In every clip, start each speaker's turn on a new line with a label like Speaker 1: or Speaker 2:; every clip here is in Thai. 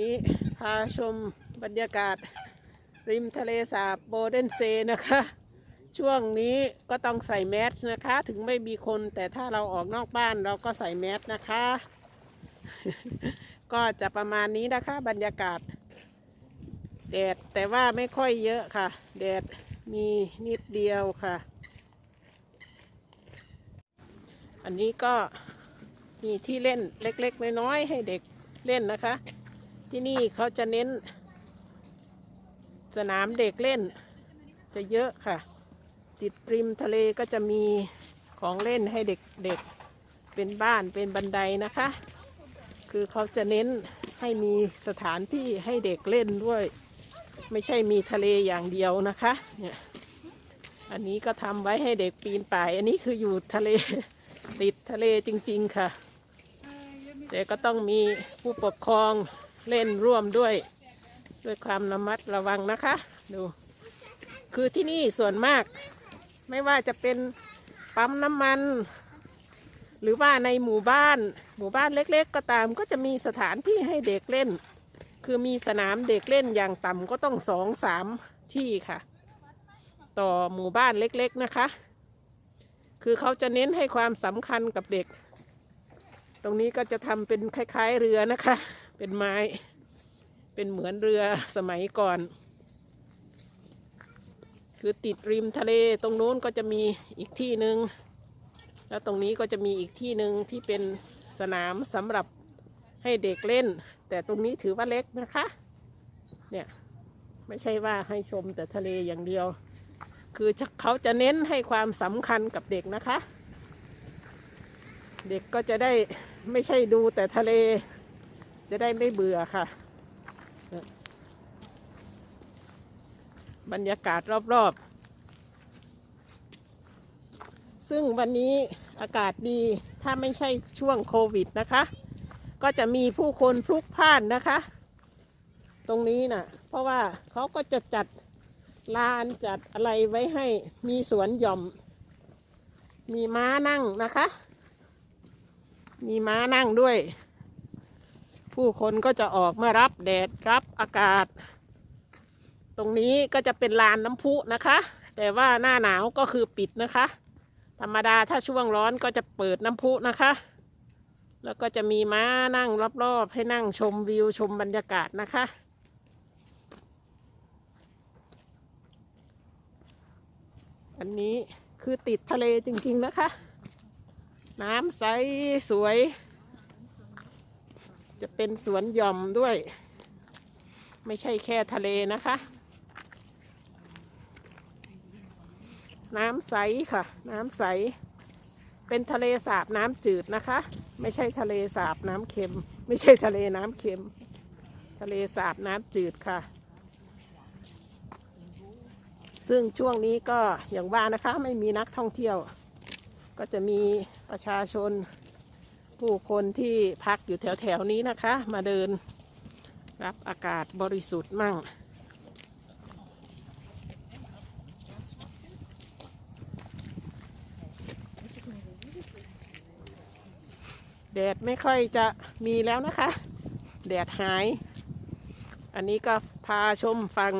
Speaker 1: นี้พาชมบรรยากาศ ริมทะเลสาบโบเดนเซนะคะ ช่วงนี้ก็ต้องใส่แมสนะคะ ถึงไม่มีคนแต่ถ้าเราออกนอกบ้านเราก็ใส่แมสนะคะ ก็จะประมาณนี้นะคะ บรรยากาศ แดดแต่ว่าไม่ค่อยเยอะค่ะ แดดมีนิดเดียวค่ะ อันนี้ก็มีที่เล่นเล็กๆน้อยๆให้เด็กเล่นนะคะ ที่นี่เขาจะเน้น สนามเด็กเล่น จะเยอะค่ะ ติดริมทะเลก็จะมีของเล่นให้เด็กๆเป็นบ้านเป็นบันไดนะคะ คือเขาจะเน้นให้มีสถานที่ให้เด็กเล่นด้วย ไม่ใช่มีทะเลอย่างเดียวนะคะเนี่ยอันนี้ก็ทำไว้ให้เด็กปีนป่าย อันนี้คืออยู่ทะเลติดทะเลจริง ๆ ค่ะ แต่ก็ต้องมีผู้ปกครอง เล่นร่วมด้วย ด้วยความระมัดระวังนะคะ ดู คือที่นี่ส่วนมาก ไม่ว่าจะเป็นปั๊มน้ำมัน หรือว่าในหมู่บ้าน หมู่บ้านเล็ก ๆ ก็ตาม ก็จะมีสถานที่ให้เด็กเล่น คือมีสนามเด็กเล่นอย่างต่ำก็ต้องสองสามที่ค่ะ ต่อหมู่บ้านเล็ก ๆ นะคะ คือเขาจะเน้นให้ความสำคัญกับเด็ก ตรงนี้ก็จะทำเป็นคล้าย ๆ เรือนะคะ เป็นไม้ เป็นเหมือนเรือสมัยก่อน คือติดริมทะเลตรงนู้นก็จะมีอีกที่หนึ่งแล้วตรงนี้ก็จะมีอีกที่หนึ่งที่เป็นสนามสำหรับให้เด็กเล่น แต่ตรงนี้ถือว่าเล็กนะคะ เนี่ยไม่ใช่ว่าให้ชมแต่ทะเลอย่างเดียว คือเขาจะเน้นให้ความสำคัญกับเด็กนะคะ เด็กก็จะได้ไม่ใช่ดูแต่ทะเล จะได้ไม่เบื่อค่ะ บรรยากาศรอบๆ ซึ่งวันนี้อากาศดีถ้าไม่ใช่ช่วงโควิดนะคะ ก็จะมีผู้คนพลุกพล่านนะคะ ตรงนี้น่ะ เพราะว่าเขาก็จะจัดลานจัดอะไรไว้ให้มีสวนหย่อม มีม้านั่งนะคะ มีม้านั่งด้วย ผู้คนก็จะออกมารับแดดรับอากาศ ตรงนี้ก็จะเป็นลานน้ำพุนะคะ แต่ว่าหน้าหนาวก็คือปิดนะคะ ธรรมดาถ้าช่วงร้อนก็จะเปิดน้ำพุนะคะ แล้วก็จะมีม้านั่งรอบๆ ให้นั่งชมวิวชมบรรยากาศนะคะอันนี้คือติดทะเลจริงๆนะคะ น้ำใสสวย จะเป็นสวนหย่อมด้วย ไม่ใช่แค่ทะเลนะคะ น้ำใสค่ะ น้ำใส เป็นทะเลสาบน้ำจืดนะคะ ไม่ใช่ทะเลสาบน้ำเค็ม ไม่ใช่ทะเลน้ำเค็ม ทะเลสาบน้ำจืดค่ะ ซึ่งช่วงนี้ก็อย่างว่านะคะ ไม่มีนักท่องเที่ยว ก็จะมีประชาชน ผู้คนที่พักอยู่แถวๆนี้นะคะ มาเดินรับอากาศบริสุทธิ์มั่ง แดดไม่ค่อยจะมีแล้วนะคะ แดดหาย อันนี้ก็พาชมฟัง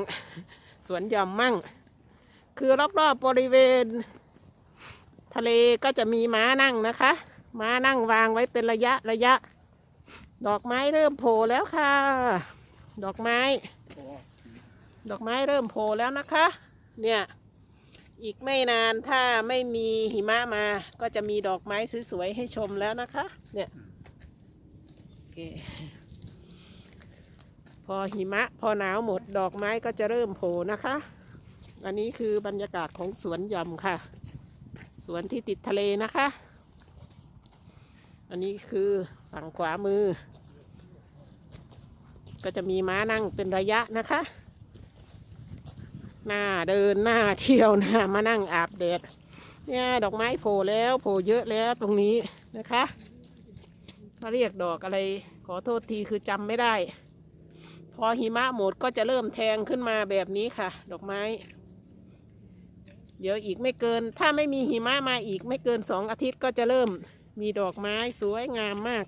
Speaker 1: สวนหย่อมมั่ง คือรอบๆบริเวณ ทะเลก็จะมีม้านั่งนะคะ มานั่งวางไว้เป็นระยะระยะ ดอกไม้เริ่มโผล่แล้วค่ะ ดอกไม้ ดอกไม้เริ่มโผล่แล้วนะคะ เนี่ยอีกไม่นานถ้าไม่มีหิมะมา ก็จะมีดอกไม้สวยๆให้ชมแล้วนะคะ เนี่ยโอเคพอหิมะพอหนาวหมดดอกไม้ก็จะเริ่มโผล่นะคะ อันนี้คือบรรยากาศของสวนหย่อมค่ะ สวนที่ติดทะเลนะคะ อันนี้คือฝั่งขวามือ ก็จะมีม้านั่งเป็นระยะนะคะ หน้าเดินหน้าเที่ยวหน้ามานั่งอาบแดดเนี่ยดอกไม้โผล่แล้วโผล่เยอะแล้วตรงนี้นะคะเขาเรียกดอกอะไร ขอโทษทีคือจำไม่ได้ พอหิมะหมดก็จะเริ่มแทงขึ้นมาแบบนี้ค่ะ ดอกไม้ เดี๋ยวอีกไม่เกิน ถ้าไม่มีหิมะมาอีกไม่เกินสองอาทิตย์ก็จะเริ่ม มีดอกไม้สวยงามมาก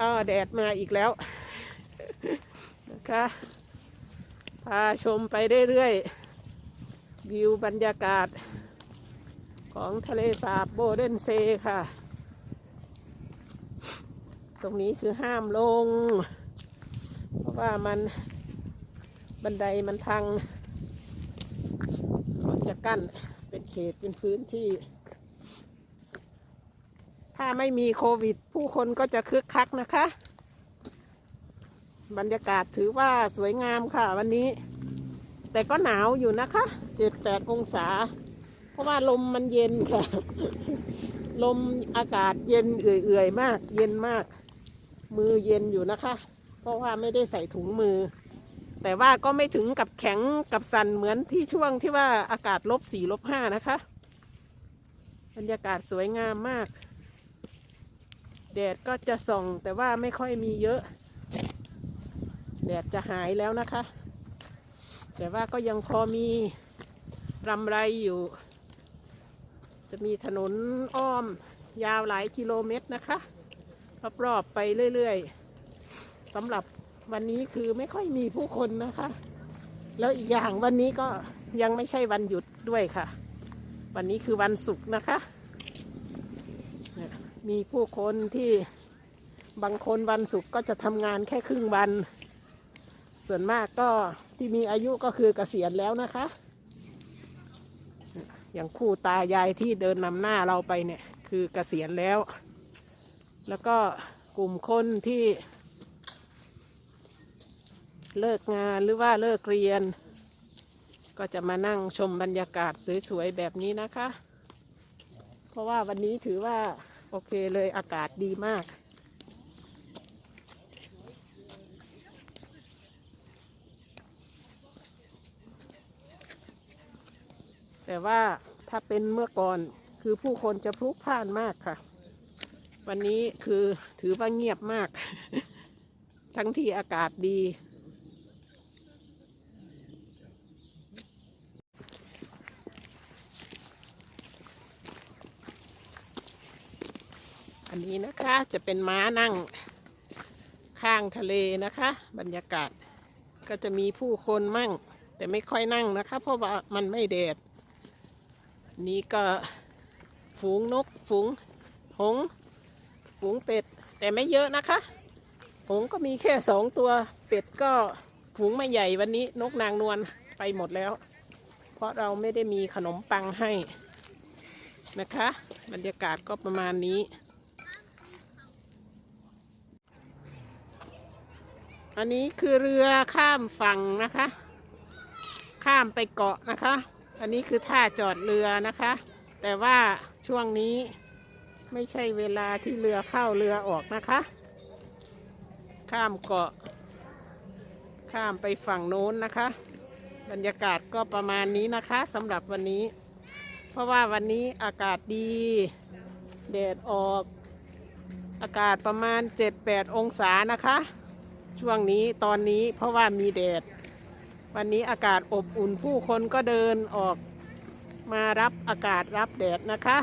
Speaker 1: อ้อแดดมาอีกแล้วนะคะพาชมไปเรื่อยๆ วิวบรรยากาศ ของทะเลสาบโบเดนเซค่ะ ตรงนี้คือห้ามลง เพราะว่ามันบันไดมันพังเขาจะกั้นเป็นเขตเป็นพื้นที่ ถ้าไม่มีโควิด ผู้คนก็จะคึกคักนะคะ บรรยากาศถือว่าสวยงามค่ะวันนี้ แต่ก็หนาวอยู่นะคะเจ็ดแปดองศา เพราะว่าลมมันเย็นค่ะ ลมอากาศเย็นเอื่อยๆมาก เย็นมาก มือเย็นอยู่นะคะ เพราะว่าไม่ได้ใส่ถุงมือ แต่ว่าก็ไม่ถึงกับแข็งกับสั่นเหมือนที่ช่วงที่ว่าอากาศลบสี่ลบห้านะคะ บรรยากาศสวยงามมาก แดดก็จะส่องแต่ว่าไม่ค่อยมีเยอะ แดดจะหายแล้วนะคะ แต่ว่าก็ยังพอมีรำไรอยู่ จะมีถนนอ้อมยาวหลายกิโลเมตรนะคะรอบๆไปเรื่อยๆสำหรับวันนี้คือไม่ค่อยมีผู้คนนะคะ แล้วอีกอย่างวันนี้ก็ยังไม่ใช่วันหยุดด้วยค่ะ วันนี้คือวันศุกร์นะคะ มีผู้คนที่บางคนวันศุกร์ก็จะทำงานแค่ครึ่งวัน ส่วนมากก็ที่มีอายุก็คือเกษียณแล้วนะคะ อย่างคู่ตายายที่เดินนำหน้าเราไปเนี่ยคือเกษียณแล้ว แล้วก็กลุ่มคนที่ เลิกงานหรือว่าเลิกเรียน ก็จะมานั่งชมบรรยากาศสวยๆแบบนี้นะคะ เพราะว่าวันนี้ถือว่า โอเคเลยอากาศดีมาก แต่ว่าถ้าเป็นเมื่อก่อนคือผู้คนจะพลุกพล่านมากค่ะ วันนี้คือถือว่าเงียบมาก ทั้งที่อากาศดี นนี้นะคะจะเป็นม้านั่งข้างทะเลนะคะ บรรยากาศก็จะมีผู้คนมั่ง แต่ไม่ค่อยนั่งนะคะ เพราะว่ามันไม่แดด นี่ก็ฝูงนก ฝูงหง ฝูงเป็ด แต่ไม่เยอะนะคะ หงก็มีแค่สองตัว เป็ดก็ฝูงไม่ใหญ่วันนี้นกนางนวลไปหมดแล้ว เพราะเราไม่ได้มีขนมปังให้นะคะ บรรยากาศก็ประมาณนี้ อันนี้คือเรือข้ามฝั่งนะคะ ข้ามไปเกาะนะคะ อันนี้คือท่าจอดเรือนะคะ แต่ว่าช่วงนี้ไม่ใช่เวลาที่เรือเข้าเรือออกนะคะ ข้ามเกาะ ข้ามไปฝั่งโน้นนะคะ บรรยากาศก็ประมาณนี้นะคะสำหรับวันนี้ เพราะว่าวันนี้อากาศดีแดดออก อากาศประมาณ 7-8 องศานะคะ ช่วงนี้ตอนนี้เพราะว่ามีแดด วันนี้อากาศอบอุ่นผู้คนก็เดินออกมารับอากาศรับแดดนะคะ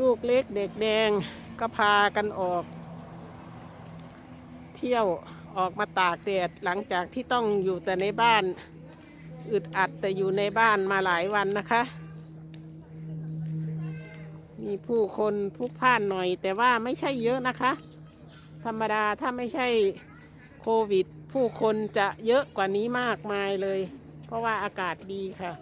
Speaker 1: ลูกเล็กเด็กแดงก็พากันออก เที่ยวออกมาตากแดดหลังจากที่ต้องอยู่แต่ในบ้าน อึดอัดแต่อยู่ในบ้านมาหลายวันนะคะ มีผู้คนพลุกพล่านหน่อยแต่ว่าไม่ใช่เยอะนะคะ ธรรมดาถ้าไม่ใช่โควิด ผู้คนจะเยอะกว่านี้มากมายเลย เพราะว่าอากาศดีค่ะ